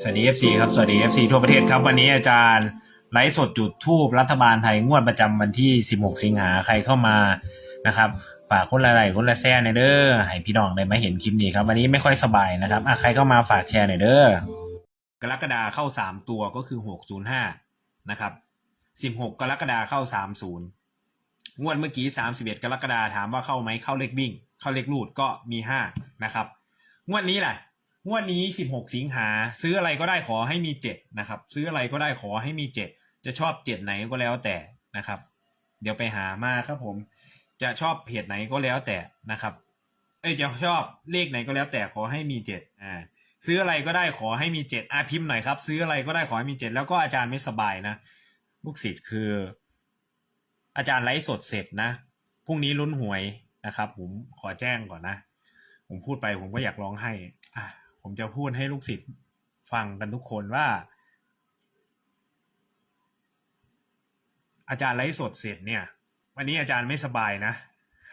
สวัสดี FC ครับ สวัสดี FC ทั่วประเทศครับ วันนี้อาจารย์ไลฟ์สดจุดทูบรัฐบาลไทยงวดประจำวันที่ 16 สิงหาใครเข้ามานะครับ ฝากคนละไลคนละแชร์หน่อยเด้อให้พี่น้องได้มาเห็นคลิปนี้ครับวันนี้ไม่ค่อยสบายนะครับอะใครเข้ามาฝากแชร์หน่อยเด้อกรกฎาเข้า 3 ตัวก็คือ 605 นะครับ 16 กรกฎาเข้า 30 งวดเมื่อกี้ 31 กรกฎาถามว่าเข้าไหมเข้าเลขวิ่ง เข้าเลขรูดก็มี 5 นะครับ งวดนี้แหละ งวดนี้ 16 สิงหาซื้ออะไรก็ได้ขอให้มี 7 นะครับ ซื้ออะไรก็ได้ขอให้มี 7 จะชอบ 7 ไหนก็แล้วแต่นะครับ เดี๋ยวไปหามาครับผม จะชอบเพจไหนก็แล้วแต่นะครับ เอ้ยจะชอบเลขไหนก็แล้วแต่ขอให้มี 7 อ่า ซื้ออะไรก็ได้ขอให้มี 7อะพิมพ์หน่อยครับ ซื้ออะไรก็ได้ขอให้มี 7 แล้วก็อาจารย์ไม่สบายนะ ลูกศิษย์คือ อาจารย์ไลฟ์สดเสร็จนะ พรุ่งนี้ลุ้นหวยนะครับ ผมขอแจ้งก่อนนะ ผมพูดไปผมก็อยากร้องไห้อะ ผมจะพูดให้ลูกศิษย์ฟังกันทุกคนว่า อาจารย์ไลฟ์สดเสร็จเนี่ย วันนี้อาจารย์ไม่สบายนะ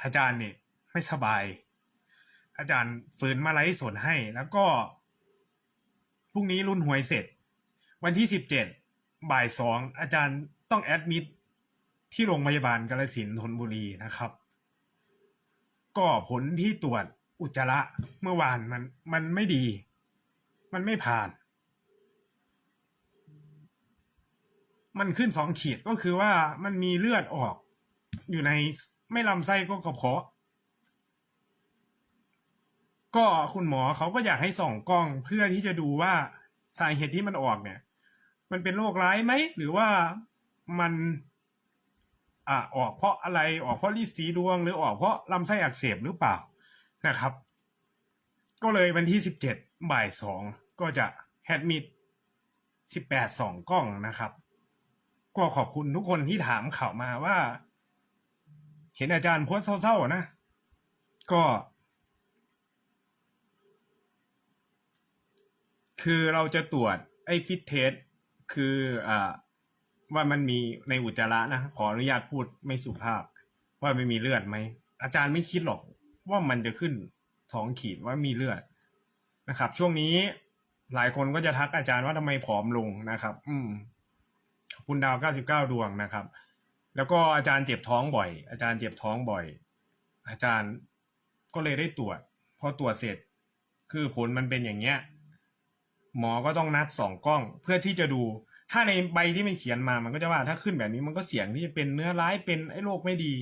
อาจารย์เนี่ยไม่สบาย อาจารย์ฝืนมาไลฟ์สดให้ แล้วก็พรุ่งนี้รุ่นหวยเสร็จ วันที่สิบเจ็ดบ่ายสองอาจารย์ต้องแอดมิดที่โรงพยาบาลกาฬสินธนบุรีนะครับ ก็ผลที่ตรวจ อุจจาระเมื่อวานมันมันไม่ดี มันไม่ผ่าน มันขึ้นสองขีดก็คือว่ามันมีเลือดออก อยู่ในไม่ลำไส้ก็กระเพาะ ก็คุณหมอเขาก็อยากให้ส่องกล้องเพื่อที่จะดูว่าสาเหตุที่มันออกเนี่ย มันเป็นโรคร้ายไหม หรือว่ามันอ่าออกเพราะอะไรออกเพราะลิสีดวง หรือออกเพราะลำไส้อักเสบหรือเปล่า นะครับ ก็เลยวันที่สิบเจ็ดบ่ายสองก็จะแฮดมิดสิบแปดสองกล้องนะครับ ก็ขอบคุณทุกคนที่ถามข่าวมาว่า เห็นอาจารย์โพสเศร้าๆนะ ก็ คือเราจะตรวจไอ้ฟิตเทสคืออ่าว่ามันมีในอุจจาระนะ ขออนุญาตพูดไม่สุภาพ ว่าไม่มีเลือดไหม อาจารย์ไม่คิดหรอก ว่ามันจะขึ้นสองขีดว่ามีเลือดนะครับ ช่วงนี้หลายคนก็จะทักอาจารย์ว่าทำไมผอมลงนะครับ อืมขอบคุณดาวเก้าสิบเก้าดวงนะครับ แล้วก็อาจารย์เจ็บท้องบ่อย อาจารย์เจ็บท้องบ่อย อาจารย์ก็เลยได้ตรวจพอตรวจเสร็จ คือผลมันเป็นอย่างเงี้ย หมอก็ต้องนัดสองกล้อง เพื่อที่จะดู ถ้าในใบที่มันเขียนมามันก็จะว่าถ้าขึ้นแบบนี้มันก็เสี่ยงที่จะเป็นเนื้อร้ายเป็นไอ้โรคไม่ดี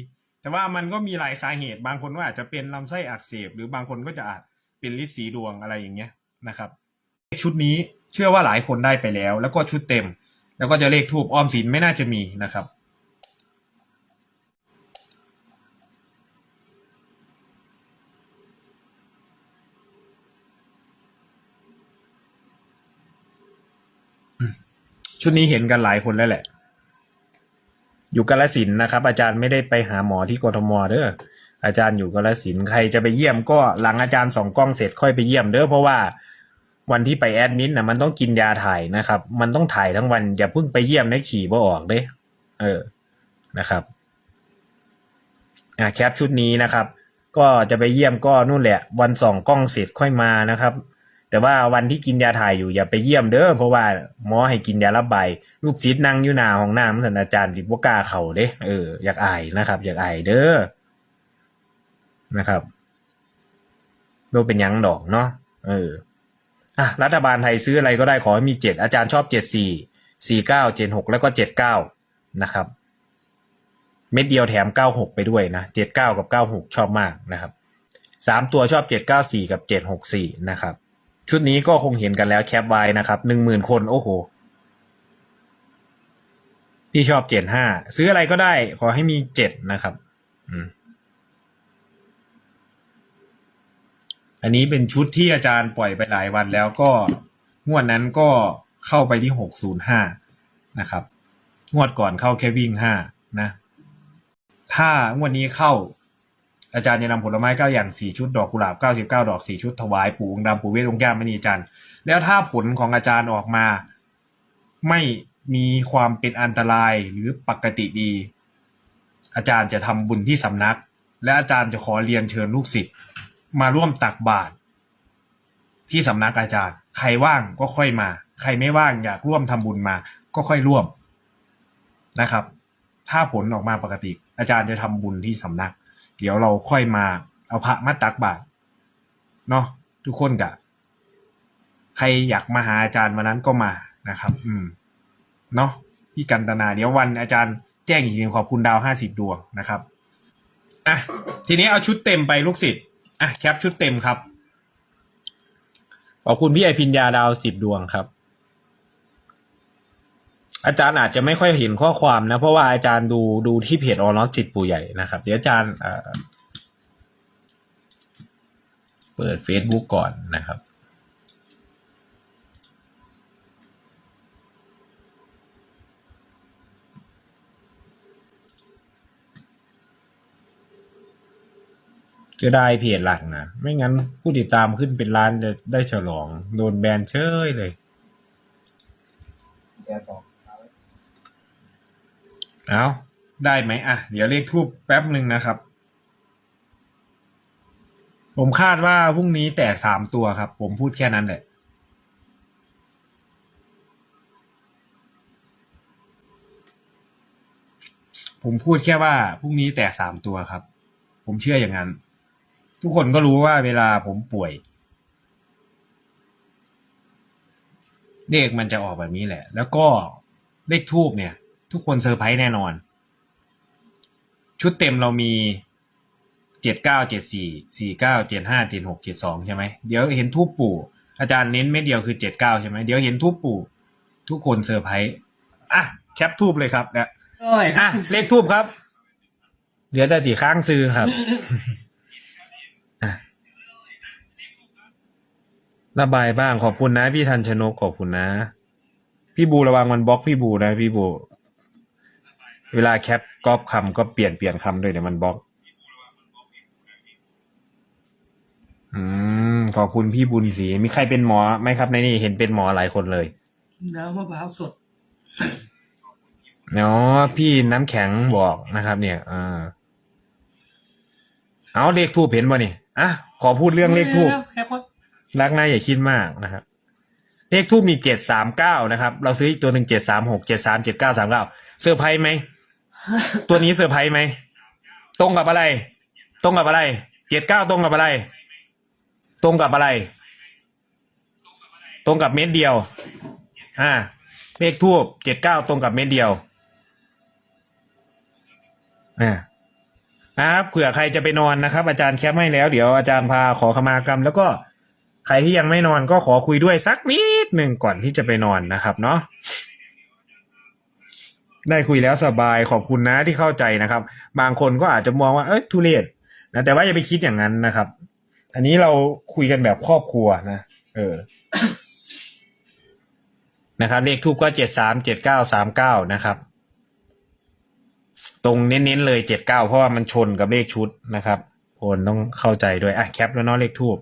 แต่ว่ามันก็มีหลายสาเหตุ บางคนว่าอาจจะเป็นลำไส้อักเสบ หรือบางคนก็จะอาจเป็นลิดสีดวงอะไรอย่างเงี้ยนะครับชุดนี้เชื่อว่าหลายคนได้ไปแล้ว แล้วก็ชุดเต็ม แล้วก็จะเลขทูบออมสินไม่น่าจะมีนะครับชุดนี้เห็นกันหลายคนแล้วแหละ อยู่กาลสินนะครับ อาจารย์ไม่ได้ไปหาหมอที่กทมเด้ออาจารย์อยู่กาลสินใครจะไปเยี่ยมก็หลังอาจารย์สองกล้องเสร็จค่อยไปเยี่ยมเด้อเพราะว่าวันที่ไปแอดมิดนะมันต้องกินยาถ่ายนะครับ มันต้องถ่ายทั้งวันอย่าเพิ่งไปเยี่ยมได้ขี่บ่ออกเด้เออนะครับอ่าแคปชุดนี้นะครับ ก็จะไปเยี่ยมก็นู่นแหละ วันสองกล้องเสร็จค่อยมานะครับ แต่ว่าวันที่กินยาถ่ายอยู่อย่าไปเยี่ยมเด้อเพราะว่าหมอให้กินยาระบายลูกศิษย์นั่งอยู่หน้าห้องน้ำท่านอาจารย์สิบ่กล้าเข้าเด้เอออยากอายนะครับ อยากอายเด้อนะครับโดเป็นยังดอกเนาะเอออะรัฐบาลไทยซื้ออะไรก็ได้ขอให้มีเจ็ดอาจารย์ชอบเจ็ดสี่สี่เก้าเจ็ดหกแล้วก็เจ็ดเก้านะครับ เม็ดเดียวแถมเก้าหกไปด้วยนะเจ็ดเก้ากับเก้าหกชอบมากนะครับสามตัวชอบเจ็ดเก้าสี่กับเจ็ดหกสี่นะครับ ชุดนี้ก็คงเห็นกันแล้วแคปไว้นะครับหนึ่งหมื่นคนโอ้โห พี่ชอบเจ็ดห้าซื้ออะไรก็ได้ ขอให้มีเจ็ดนะครับ อืมอันนี้เป็นชุดที่อาจารย์ปล่อยไปหลายวันแล้วก็งวดนั้นก็เข้าไปที่หกศูนย์ห้านะครับ งวดก่อนเข้าแค่วิ่งห้านะ ถ้างวดนี้เข้า อาจารย์จะนำผลไม้เก้าอย่างสี่ชุดดอกกุหลาบเก้าสิบเก้าดอกสี่ชุดถวายปู่องค์ดำปู่เวทองค์แก้วมณีจันทร์แล้วถ้าผลของอาจารย์ออกมา ไม่มีความเป็นอันตรายหรือปกติดี อาจารย์จะทำบุญที่สำนัก และอาจารย์จะขอเรียนเชิญลูกศิษย์มาร่วมตักบาตรที่สำนักอาจารย์ ใครว่างก็ค่อยมา ใครไม่ว่างอยากร่วมทำบุญมา ก็ค่อยร่วมนะครับ ถ้าผลออกมาปกติ อาจารย์จะทำบุญที่สำนัก เดี๋ยวเราค่อยมาเอาพระมาตักบาตรเนาะทุกคนกะใครอยากมาหาอาจารย์วันนั้นก็มานะครับ อืมเนาะพี่กันตนา เดี๋ยววันอาจารย์แจ้งอีกทีขอบคุณดาวห้าสิบดวงนะครับอะทีนี้เอาชุดเต็มไปลูกศิษย์อะแคปชุดเต็มครับขอบคุณพี่ไอพิญญาดาวสิบดวงครับ อาจารย์อาจจะไม่ค่อยเห็นข้อความนะ เพราะว่าอาจารย์ดูดูที่เพจออนอสิทธิปู่ใหญ่นะครับ เดี๋ยวอาจารย์เอ่อเปิด Facebook ก่อนนะครับ จะได้เพจหลักนะ ไม่งั้นผู้ติดตามขึ้นเป็นล้านจะได้ฉลอง โดนแบนเชยเลย แสนสอง เอาได้ไหมอะ เดี๋ยวเลขทูบแป๊บหนึ่งนะครับ ผมคาดว่าพรุ่งนี้แตกสามตัวครับ ผมพูดแค่นั้นแหละผมพูดแค่ว่าพรุ่งนี้แตกสามตัวครับ ผมเชื่ออย่างนั้น ทุกคนก็รู้ว่าเวลาผมป่วยเลขมันจะออกแบบนี้แหละ แล้วก็เลขทูบเนี่ย ทุกคนเซอร์ไพรส์แน่นอน ชุดเต็มเรามีเจ็ดเก้าเจ็ดสี่สี่เก้าเจ็ดห้าเจ็ดหกเจ็ดสองใช่ไหมเดี๋ยวเห็นทูบปู่ อาจารย์เน้นเม็ดเดียวคือเจ็ดเก้าใช่ไหมเดี๋ยวเห็นทูบปู่ ทุกคนเซอร์ไพรส์อะแคปทูบเลยครับนะโอ้ยอะเลขทูบครับ เดี๋ยวจะตีข้างซื้อครับอะระบายบ้างขอบคุณนะพี่ทันชนกขอบคุณนะ พี่บูระวังมันบล็อกพี่บูนะพี่บู เวลาแคปก๊อปคำก็เปลี่ยนเปลี่ยนคำด้วยเดี๋ยวมันบล็อก อืม ขอบคุณพี่บุญศรีมีใครเป็นหมอไหมครับในนี่เห็นเป็นหมอหลายคนเลย น้ำมะพร้าวสดเนาะพี่น้ำแข็งบอกนะครับ เนี่ยอ่าเอาเลขทูบเห็นบ่นี่อะขอพูดเรื่องเลขทูบแค่พอรักนายอย่าคิดมากนะครับ เลขทูบมีเจ็ดสามเก้านะครับ เราซื้ออีกตัวหนึ่งเจ็ดสามหกเจ็ดสามเจ็ดเก้าสามเก้าเซอร์ไพรส์ไหม ตัวนี้เซอร์ไพรส์ไหม ตรงกับอะไร ตรงกับอะไร เจ็ดเก้าตรงกับอะไร ตรงกับอะไร ตรงกับเม็ดเดียว อ่าเลขทูบเจ็ดเก้าตรงกับเม็ดเดียว อ่านะครับเผื่อใครจะไปนอนนะครับ อาจารย์แคปให้แล้ว เดี๋ยวอาจารย์พาขอขมากรรม แล้วก็ใครที่ยังไม่นอนก็ขอคุยด้วยสักนิดหนึ่งก่อนที่จะไปนอนนะครับเนาะ ได้คุยแล้วสบายขอบคุณนะที่เข้าใจนะครับ บางคนก็อาจจะมองว่าเอ้ยทุเรศนะแต่ว่าอย่าไปคิดอย่างนั้นนะครับ อันนี้เราคุยกันแบบครอบครัวนะเออนะครับเลขทูบก็เจ็ดสามเจ็ดเก้าสามเก้านะครับ ตรงเน้นๆเลยเจ็ดเก้าเพราะว่ามันชนกับเลขชุดนะครับคนต้องเข้าใจด้วยอะแคปแล้วเนาะเลขทูบ